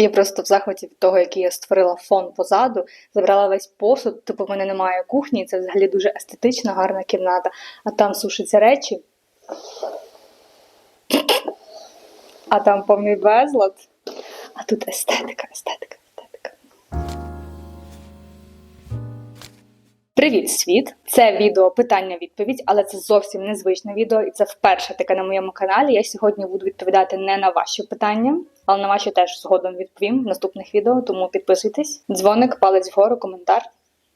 Я просто в захваті від того, який я створила фон позаду, забрала весь посуд, типу в мене немає кухні, це взагалі дуже естетична, гарна кімната, а там сушаться речі. А там повний безлад. А тут естетика, естетика, естетика. Привіт, світ! Це відео питання-відповідь, але це зовсім незвичне відео, і це вперше таке на моєму каналі. Я сьогодні буду відповідати не на ваші питання, але на ваші теж згодом відповім в наступних відео. Тому підписуйтесь, дзвоник, палець вгору, коментар.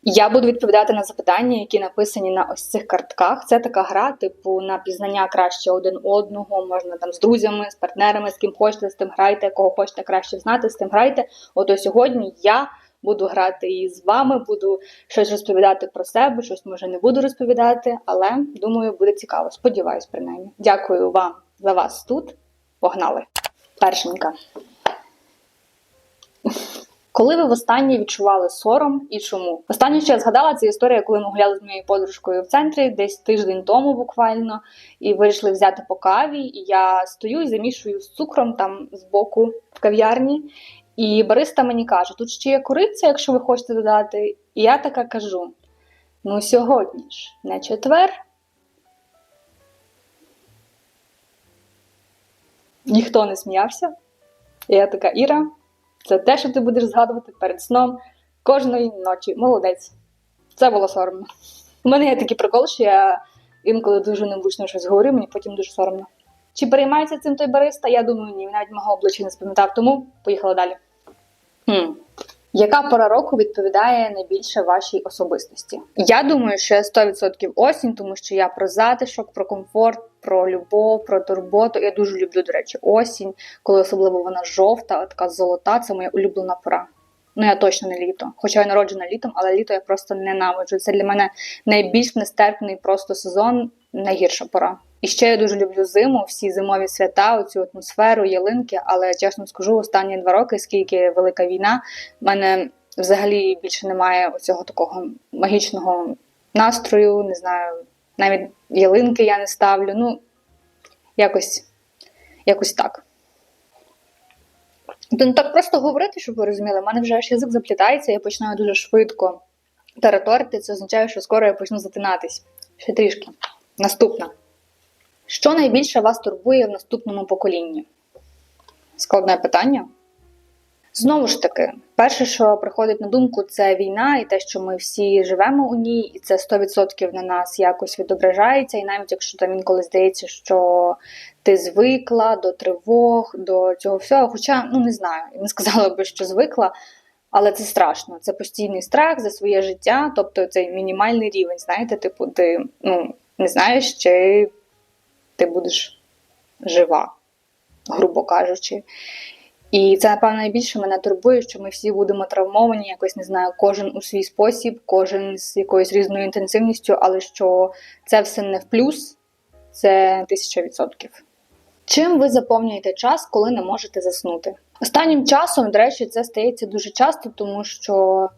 Я буду відповідати на запитання, які написані на ось цих картках. Це така гра, типу на пізнання краще один одного. Можна там з друзями, з партнерами, з ким хочете, з тим грайте, кого хочете краще знати, з тим грайте. Ото сьогодні я буду грати і з вами, буду щось розповідати про себе, щось може не буду розповідати, але думаю, буде цікаво. Сподіваюсь, принаймні. Дякую вам за вас тут. Погнали! Першенька. Коли ви востаннє відчували сором і чому? Останнє, що я згадала, це історія, коли ми гуляли з моєю подружкою в центрі, десь тиждень тому буквально, і вирішили взяти по каві. І я стою і замішую з цукром там збоку в кав'ярні. І бариста мені каже: тут ще є куриця, якщо ви хочете додати. І я така кажу: ну сьогодні ж не четвер. Ніхто не сміявся. І я така Іра. Це те, що ти будеш згадувати перед сном кожної ночі. Молодець. Це було соромно. У мене є такий прикол, що я інколи дуже невлучно щось говорю, мені потім дуже соромно. Чи переймається цим той бариста? Я думаю, ні, навіть мого обличчя не спам'ятав, тому поїхала далі. Хм. Яка пора року відповідає найбільше вашій особистості? Я думаю, що я 100% осінь, тому що я про затишок, про комфорт, про любов, про турботу. Я дуже люблю, до речі, осінь, коли особливо вона жовта, така золота, це моя улюблена пора. Ну, я точно не літо. Хоча я народжена літом, але літо я просто ненавиджу. Це для мене найбільш нестерпний просто сезон, найгірша пора. І ще я дуже люблю зиму, всі зимові свята, оцю атмосферу, ялинки. Але чесно скажу, останні два роки, скільки велика війна, в мене взагалі більше немає оцього такого магічного настрою. Не знаю, навіть ялинки я не ставлю. Ну, якось, якось так. Ну, так просто говорити, щоб ви розуміли, в мене вже аж язик заплітається, я починаю дуже швидко тараторити. Це означає, що скоро я почну затинатись. Ще трішки. Наступна. Що найбільше вас турбує в наступному поколінні? Складне питання. Знову ж таки, перше, що приходить на думку, це війна і те, що ми всі живемо у ній, і це 100% на нас якось відображається. І навіть якщо там інколи здається, що ти звикла до тривог, до цього всього. Хоча, ну не знаю, не сказала би, що звикла, але це страшно. Це постійний страх за своє життя, тобто цей мінімальний рівень. Знаєте, типу, ти ну, не знаєш, чи ти будеш жива, грубо кажучи. І це, напевно, найбільше мене турбує, що ми всі будемо травмовані, якось не знаю, кожен у свій спосіб, кожен з якоюсь різною інтенсивністю, але що це все не в плюс, це тисяча відсотків. Чим ви заповнюєте час, коли не можете заснути? Останнім часом, до речі, це стається дуже часто, тому що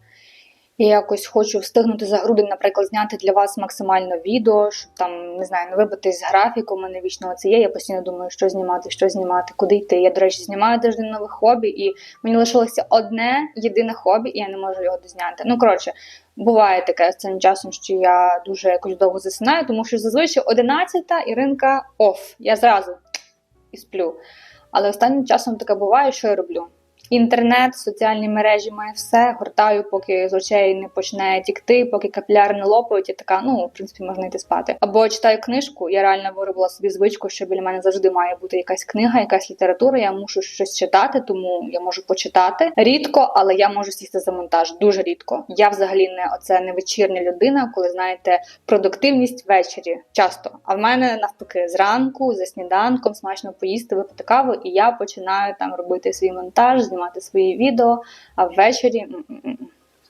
я якось хочу встигнути за грудень, наприклад, зняти для вас максимально відео, щоб там не знаю, не вибитись з графіку. У мене вічно це є. Я постійно думаю, що знімати, що знімати, куди йти. Я, до речі, знімаю тиждень нових хобі, і мені лишилося одне єдине хобі, і я не можу його дозняти. Ну коротше, буває таке останнім часом, що я дуже якось довго засинаю, тому що зазвичай 11-та і ринка оф. Я зразу і сплю. Але останнім часом таке буває, що я роблю. Інтернет, соціальні мережі має все, гортаю, поки з очей не почне тікти, поки капіляри не лопають, і така, ну, в принципі, можна йти спати. Або читаю книжку, я реально виробила собі звичку, що біля мене завжди має бути якась книга, якась література. Я мушу щось читати, тому я можу почитати. Рідко, але я можу сісти за монтаж. Дуже рідко. Я взагалі не оце не вечірня людина, коли знаєте, продуктивність ввечері часто. А в мене навпаки, зранку, за сніданком, смачно поїсти, випити каву, і я починаю там робити свій монтаж знімати свої відео, а ввечері.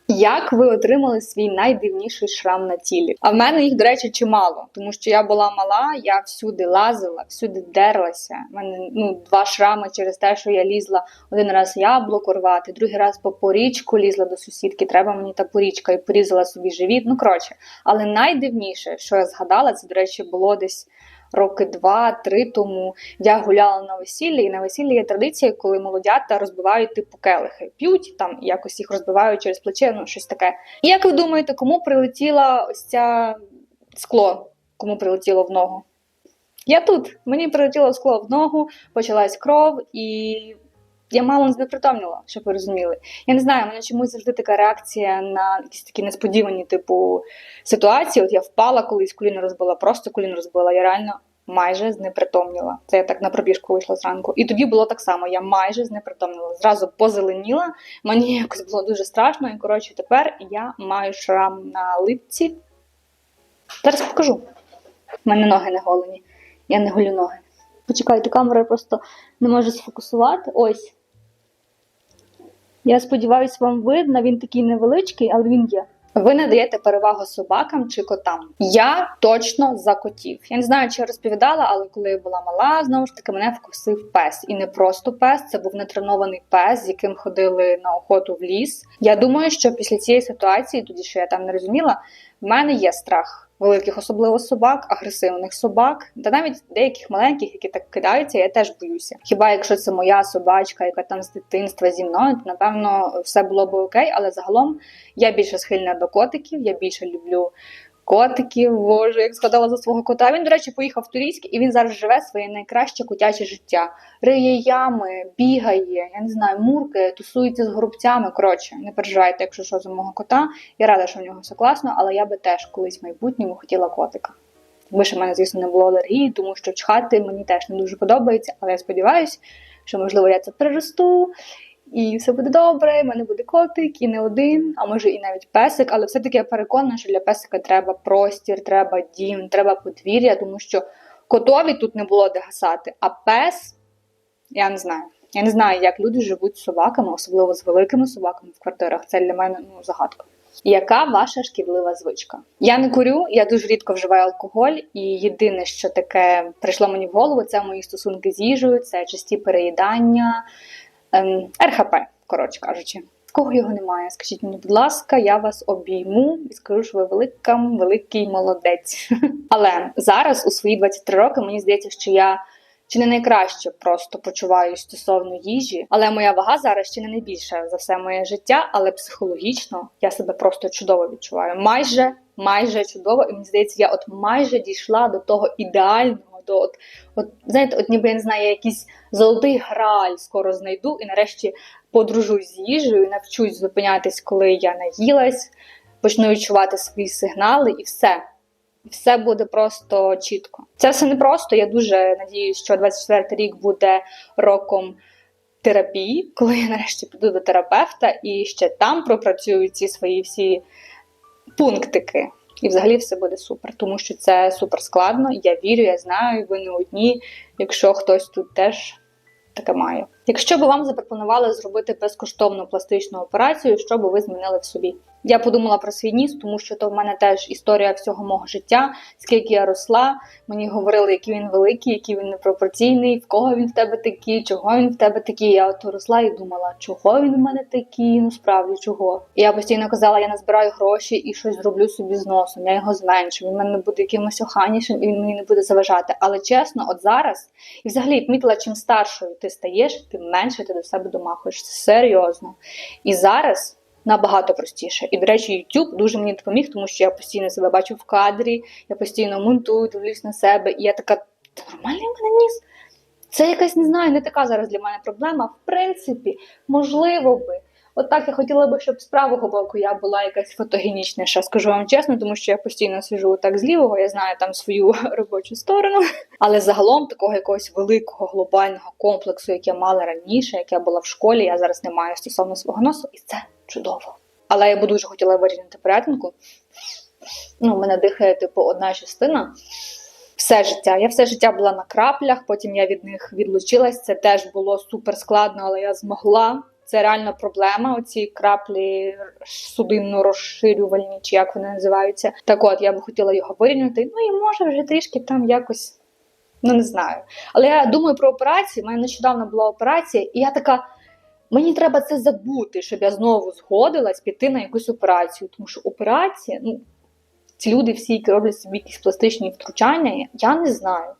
Як ви отримали свій найдивніший шрам на тілі? А в мене їх, до речі, чимало, тому що я була мала, я всюди лазила, всюди дерлася. У мене ну два шрами через те, що я лізла один раз яблуко рвати, другий раз по порічку лізла до сусідки. Треба мені та порічка і порізала собі живіт. Ну коротше, але найдивніше, що я згадала, це до речі, було десь роки два-три тому я гуляла на весіллі, і на весіллі є традиція, коли молодята розбивають типу келихи, п'ють там якось їх розбивають через плече, ну щось таке. І як ви думаєте, кому прилетіла ось ця скло? Кому прилетіло в ногу? Я тут. Мені прилетіло скло в ногу, почалась кров, і я мало не знепритомніла, щоб ви розуміли. Я не знаю, в мене чомусь завжди така реакція на якісь такі несподівані, типу, ситуації. От я впала колись, коліно розбила, просто коліно розбила. Я реально майже знепритомніла. Це я так на пробіжку вийшла зранку. І тоді було так само. Я майже знепритомніла. Зразу позеленіла. Мені якось було дуже страшно. І коротше, тепер я маю шрам на липці. Зараз покажу. У мене ноги не голені. Я не голю ноги. Почекайте, камера просто не може сфокусувати. Ось. Я сподіваюся, вам видно, він такий невеличкий, але він є. Ви надаєте перевагу собакам чи котам? Я точно за котів. Я не знаю, чи я розповідала, але коли я була мала, знову ж таки мене вкусив пес. І не просто пес, це був нетренований пес, з яким ходили на охоту в ліс. Я думаю, що після цієї ситуації, тоді що я там не розуміла, в мене є страх великих, особливо собак, агресивних собак, та навіть деяких маленьких, які так кидаються, я теж боюся. Хіба якщо це моя собачка, яка там з дитинства зі мною, то напевно все було б окей, але загалом я більше схильна до котиків, я більше люблю. Котиків, боже, як згадала за свого кота. Він, до речі, поїхав в Турійськ, і він зараз живе своє найкраще котяче життя. Риє ями, бігає, я не знаю, муркає, тусується з горобцями. Коротше, не переживайте, якщо що за мого кота. Я рада, що в нього все класно, але я би теж колись в майбутньому хотіла котика. Якби ще в мене, звісно, не було алергії, тому що чхати мені теж не дуже подобається, але я сподіваюся, що можливо я це переросту і все буде добре, в мене буде котик, і не один, а може і навіть песик. Але все-таки я переконана, що для песика треба простір, треба дім, треба подвір'я, тому що котові тут не було де гасати. А пес, я не знаю. Я не знаю, як люди живуть з собаками, особливо з великими собаками в квартирах. Це для мене ну, загадка. Яка ваша шкідлива звичка? Я не курю, я дуже рідко вживаю алкоголь, і єдине, що таке прийшло мені в голову, це мої стосунки з їжею, це часті переїдання, РХП, коротше кажучи. Кого його немає? Скажіть мені, будь ласка, я вас обійму і скажу, що ви велика, великий молодець. Але зараз, у свої 23 роки, мені здається, що я чи не найкраще просто почуваюся стосовно їжі, але моя вага зараз ще не найбільша за все моє життя, але психологічно я себе просто чудово відчуваю. Майже, майже чудово, і мені здається, я от майже дійшла до того ідеального. До от, от знаєте, от ніби я не знаю, я якийсь золотий граль скоро знайду і нарешті подружусь з їжею, навчусь зупинятись, коли я наїлась, почну відчувати свої сигнали, і все. Все буде просто чітко. Це все не просто. Я дуже надіюсь, що 24 рік буде роком терапії, коли я нарешті піду до терапевта і ще там пропрацюю ці свої всі пунктики. І взагалі все буде супер, тому що це супер складно. Я вірю, я знаю, ви не одні, якщо хтось тут теж таке має. Якщо б вам запропонували зробити безкоштовну пластичну операцію, що би ви змінили в собі? Я подумала про свій ніс, тому що то в мене теж історія всього мого життя. Скільки я росла, мені говорили, який він великий, який він непропорційний, в кого він в тебе такий, чого він в тебе такий. Я от росла і думала, чого він в мене такий, ну справді чого. І я постійно казала, я назбираю гроші і щось зроблю собі з носом. Я його зменшу. Він в мене буде якимось оханішим, і він мені не буде заважати. Але чесно, от зараз і взагалі відмітила, чим старшою ти стаєш, тим менше ти до себе домахуєшся. Серйозно. І зараз набагато простіше. І, до речі, YouTube дуже мені допоміг, тому що я постійно себе бачу в кадрі, я постійно монтую, дивлюсь на себе, і я така, це нормальний в мене ніс? Це якась не знаю, не така зараз для мене проблема. В принципі, можливо би. От так я хотіла би, щоб з правого боку я була якась фотогенічніша, скажу вам чесно, тому що я постійно сижу так з лівого, я знаю там свою робочу сторону. Але загалом такого якогось великого глобального комплексу, як я мала раніше, як я була в школі, я зараз не маю стосовно свого носу, і це чудово. Але я би дуже хотіла вирівняти порядинку. Ну, мене дихає, типу, одна частина. Все життя. Я все життя була на краплях, потім я від них відлучилась. Це теж було супер складно, але я змогла. Це реально проблема. Оці краплі судинно розширювальні, чи як вони називаються. Так от я би хотіла його вирівняти. Ну і може вже трішки там якось, ну не знаю. Але я думаю про операцію. У мене нещодавно була операція, і я така. Мені треба це забути, щоб я знову згодилась піти на якусь операцію. Тому що операція, ну ці люди всі, які роблять собі якісь пластичні втручання, я не знаю.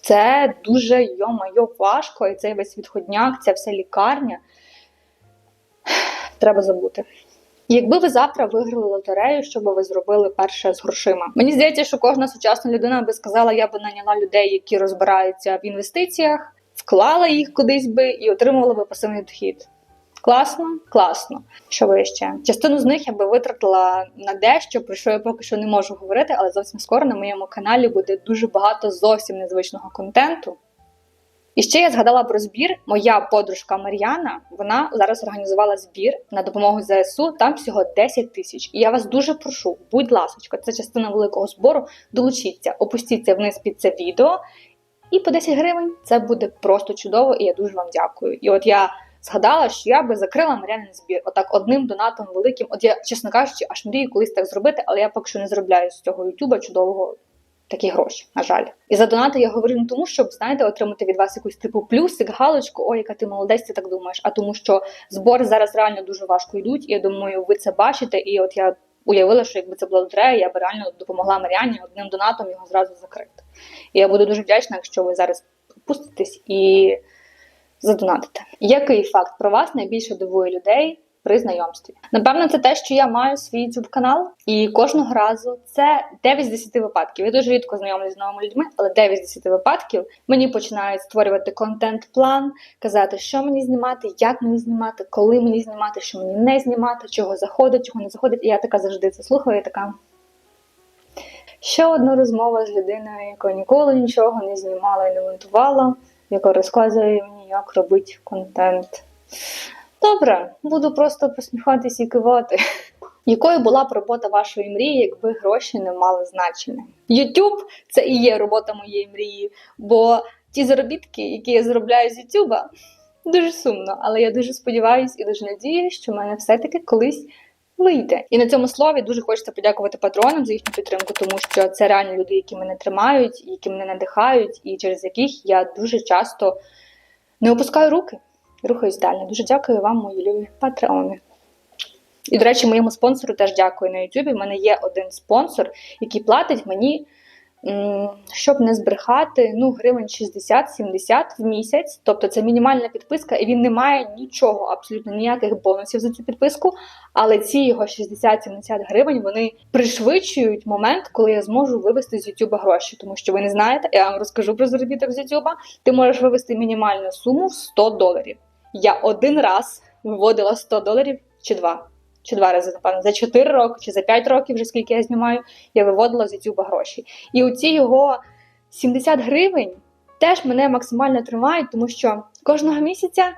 Це дуже йо-майо важко, і цей весь відходняк, ця вся лікарня. Треба забути. Якби ви завтра виграли лотерею, що би ви зробили перше з грошима? Мені здається, що кожна сучасна людина би сказала, я би наняла людей, які розбираються в інвестиціях, вклала їх кудись би і отримувала би пасивний дохід. Класно, класно. Що ви ще? Частину з них я би витратила на дещо, про що я поки що не можу говорити, але зовсім скоро на моєму каналі буде дуже багато зовсім незвичного контенту. І ще я згадала про збір. Моя подружка Мар'яна вона зараз організувала збір на допомогу ЗСУ. Там всього 10 тисяч. І я вас дуже прошу, будь ласка, це частина великого збору. Долучіться, опустіться вниз під це відео. І по 10 гривень це буде просто чудово, і я дуже вам дякую. І от я згадала, що я би закрила Мар'янин збір. Отак одним донатом великим. От я, чесно кажучи, аж мрію колись так зробити, але я поки що не заробляю з цього Ютуба чудового такі гроші, на жаль. І за донати я говорю не тому, щоб знаєте, отримати від вас якусь типу плюсик, галочку, ой, яка ти молодець, ти так думаєш. А тому, що збори зараз реально дуже важко йдуть. І я думаю, ви це бачите. І от я уявила, що якби це була лотерея, я би реально допомогла Маріані одним донатом його зразу закрити. І я буду дуже вдячна, якщо ви зараз пуститесь і задонатите. Який факт про вас найбільше дивує людей? при знайомстві. Напевно, це те, що я маю свій youtube канал, і кожного разу це 9 з 10 випадків. Я дуже рідко знайомлюсь з новими людьми, але 9 з 10 випадків мені починають створювати контент-план, казати, що мені знімати, як мені знімати, коли мені знімати, що мені не знімати, чого заходить, чого не заходить. І я така завжди це слухаю. і така. Ще одна розмова з людиною, яка ніколи нічого не знімала і не монтувала, яка розказує мені, як робити контент. Добре, буду просто посміхатися і кивати. Якою була б робота вашої мрії, якби гроші не мали значення? YouTube – це і є робота моєї мрії, бо ті заробітки, які я заробляю з YouTube, дуже сумно, але я дуже сподіваюся і дуже надіюсь, що в мене все-таки колись вийде. І на цьому слові дуже хочеться подякувати патронам за їхню підтримку, тому що це реально люди, які мене тримають, які мене надихають, і через яких я дуже часто не опускаю руки рухаюсь далі. Дуже дякую вам, мої любі патреони. І, до речі, моєму спонсору теж дякую на YouTube. У мене є один спонсор, який платить мені щоб не збрехати, ну, гривень 60-70 в місяць. Тобто це мінімальна підписка, і він не має нічого, абсолютно ніяких бонусів за цю підписку. Але ці його 60-70 гривень вони пришвидшують момент, коли я зможу вивести з YouTube гроші. Тому що ви не знаєте, я вам розкажу про заробіток з YouTube. Ти можеш вивести мінімальну суму в 100 доларів. Я один раз виводила 100 доларів чи два чи два рази, напевно, за 4 роки чи за 5 років, вже скільки я знімаю, я виводила з YouTube гроші. І оці його 70 гривень теж мене максимально тримають, тому що кожного місяця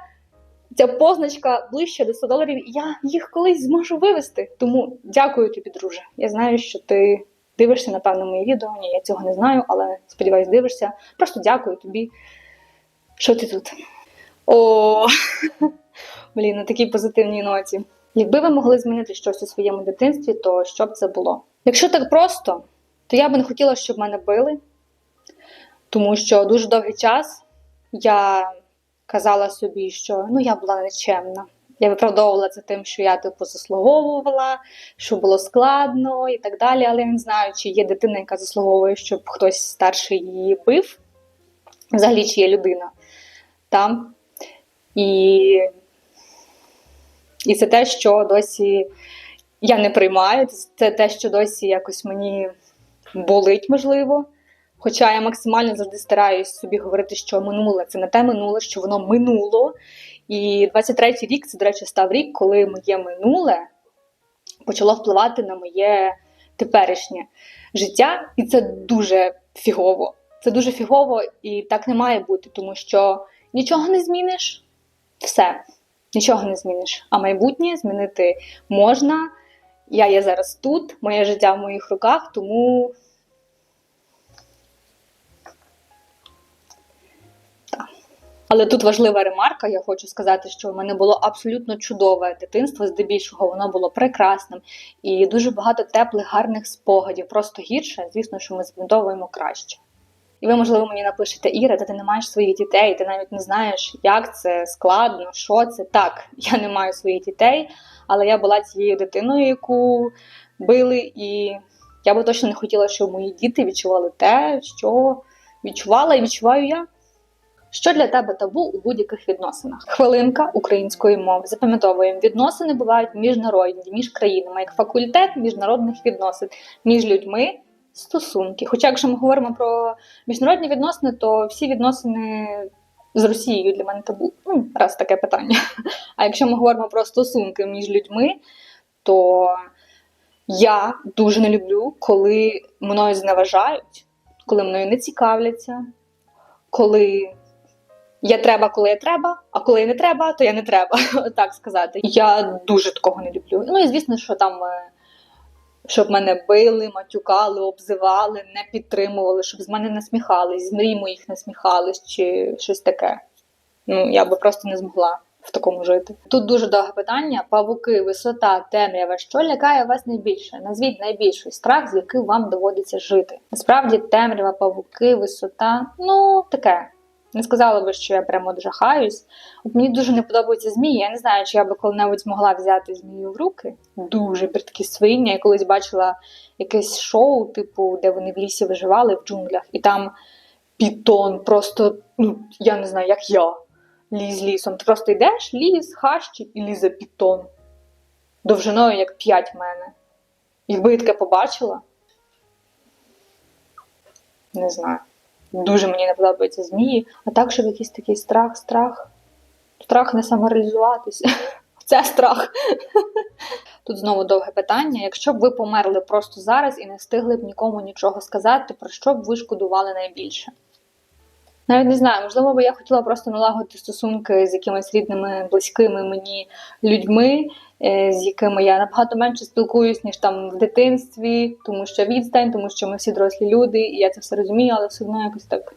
ця позначка ближче до 100 доларів, і я їх колись зможу вивести. Тому дякую тобі, друже. Я знаю, що ти дивишся, напевно, мої відео. Ні, я цього не знаю, але сподіваюсь, дивишся. Просто дякую тобі, що ти тут. О, блін, на такій позитивній ноті. Якби ви могли змінити щось у своєму дитинстві, то що б це було? Якщо так просто, то я би не хотіла, щоб мене били, тому що дуже довгий час я казала собі, що ну я була нечемна. Я виправдовувала це тим, що я типу заслуговувала, що було складно і так далі. Але я не знаю, чи є дитина, яка заслуговує, щоб хтось старший її бив. Взагалі, чи є людина там. І і це те, що досі я не приймаю, це те, що досі якось мені болить, можливо. Хоча я максимально завжди стараюсь собі говорити, що минуле це не те минуле, що воно минуло. І 23-й рік це, до речі, став рік, коли моє минуле почало впливати на моє теперішнє життя. І це дуже фігово. Це дуже фігово і так не має бути, тому що нічого не зміниш все нічого не зміниш. А майбутнє змінити можна. Я є зараз тут, моє життя в моїх руках, тому. Але тут важлива ремарка, я хочу сказати, що в мене було абсолютно чудове дитинство, здебільшого воно було прекрасним і дуже багато теплих, гарних спогадів. Просто гірше, звісно, що ми збудовуємо краще. І ви, можливо, мені напишете, Іра, та ти не маєш своїх дітей, ти навіть не знаєш, як це складно, що це. Так, я не маю своїх дітей, але я була цією дитиною, яку били, і я би точно не хотіла, щоб мої діти відчували те, що відчувала і відчуваю я. Що для тебе табу у будь-яких відносинах? Хвилинка української мови. Запам'ятовуємо, відносини бувають міжнародні, між країнами, як факультет міжнародних відносин, між людьми стосунки. Хоча, якщо ми говоримо про міжнародні відносини, то всі відносини з Росією для мене табу. Ну, раз таке питання. А якщо ми говоримо про стосунки між людьми, то я дуже не люблю, коли мною зневажають, коли мною не цікавляться, коли я треба, коли я треба, а коли я не треба, то я не треба, так сказати. Я дуже такого не люблю. Ну і звісно, що там. Щоб мене били, матюкали, обзивали, не підтримували, щоб з мене насміхались, з мрій моїх насміхались чи щось таке. Ну, я би просто не змогла в такому жити. Тут дуже довге питання: павуки, висота, темрява. Що лякає вас найбільше? Назвіть найбільший страх, з яким вам доводиться жити. Насправді, темрява, павуки, висота ну таке. Не сказала би, що я прямо жахаюсь. От мені дуже не подобаються змії. Я не знаю, чи я би коли-небудь змогла взяти змію в руки. Дуже бридкі свині. Я колись бачила якесь шоу, типу, де вони в лісі виживали в джунглях, і там пітон, просто, ну, я не знаю, як я ліз лісом. Ти просто йдеш, ліс, хащі і лізе пітон. Довжиною як п'ять мене. Якби я таке побачила, не знаю. Дуже мені не подобаються змії. А так, щоб якийсь такий страх, страх. Страх не самореалізуватися. Це страх. Тут знову довге питання. Якщо б ви померли просто зараз і не встигли б нікому нічого сказати, про що б ви шкодували найбільше? Навіть не знаю, можливо, би я хотіла просто налагодити стосунки з якимись рідними, близькими мені людьми, з якими я набагато менше спілкуюсь, ніж там в дитинстві, тому що відстань, тому що ми всі дорослі люди, і я це все розумію, але все одно якось так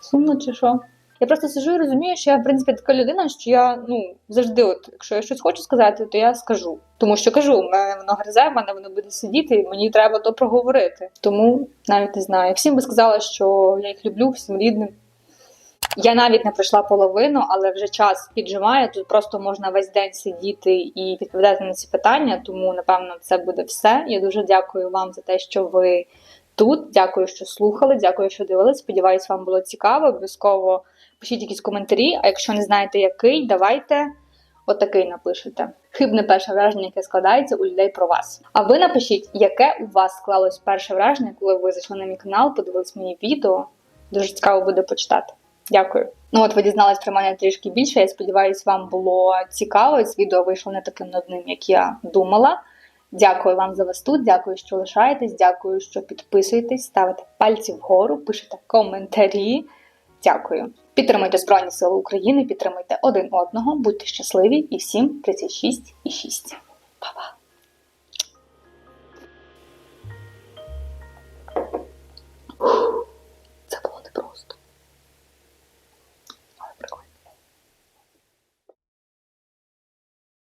сумно чи що. Я просто сижу і розумію, що я, в принципі, така людина, що я ну завжди, от, якщо я щось хочу сказати, то я скажу. Тому що кажу, в мене воно гризе, в мене воно буде сидіти, і мені треба то проговорити. Тому навіть не знаю. Всім би сказала, що я їх люблю, всім рідним. Я навіть не пройшла половину, але вже час піджимає. Тут просто можна весь день сидіти і відповідати на ці питання. Тому, напевно, це буде все. Я дуже дякую вам за те, що ви тут. Дякую, що слухали. Дякую, що дивились. Сподіваюсь, вам було цікаво. Обов'язково пишіть якісь коментарі. А якщо не знаєте, який, давайте отакий напишете. Хибне перше враження, яке складається у людей про вас. А ви напишіть, яке у вас склалось перше враження, коли ви зайшли на мій канал, подивились мені відео. Дуже цікаво буде почитати. Дякую. Ну от ви дізнались про мене трішки більше. Я сподіваюся, вам було цікаво. З відео вийшло не таким нудним, як я думала. Дякую вам за вас тут. Дякую, що лишаєтесь. Дякую, що підписуєтесь, ставите пальці вгору, пишете коментарі. Дякую. Підтримуйте Збройні Сили України, підтримуйте один одного, будьте щасливі і всім 36 і 6.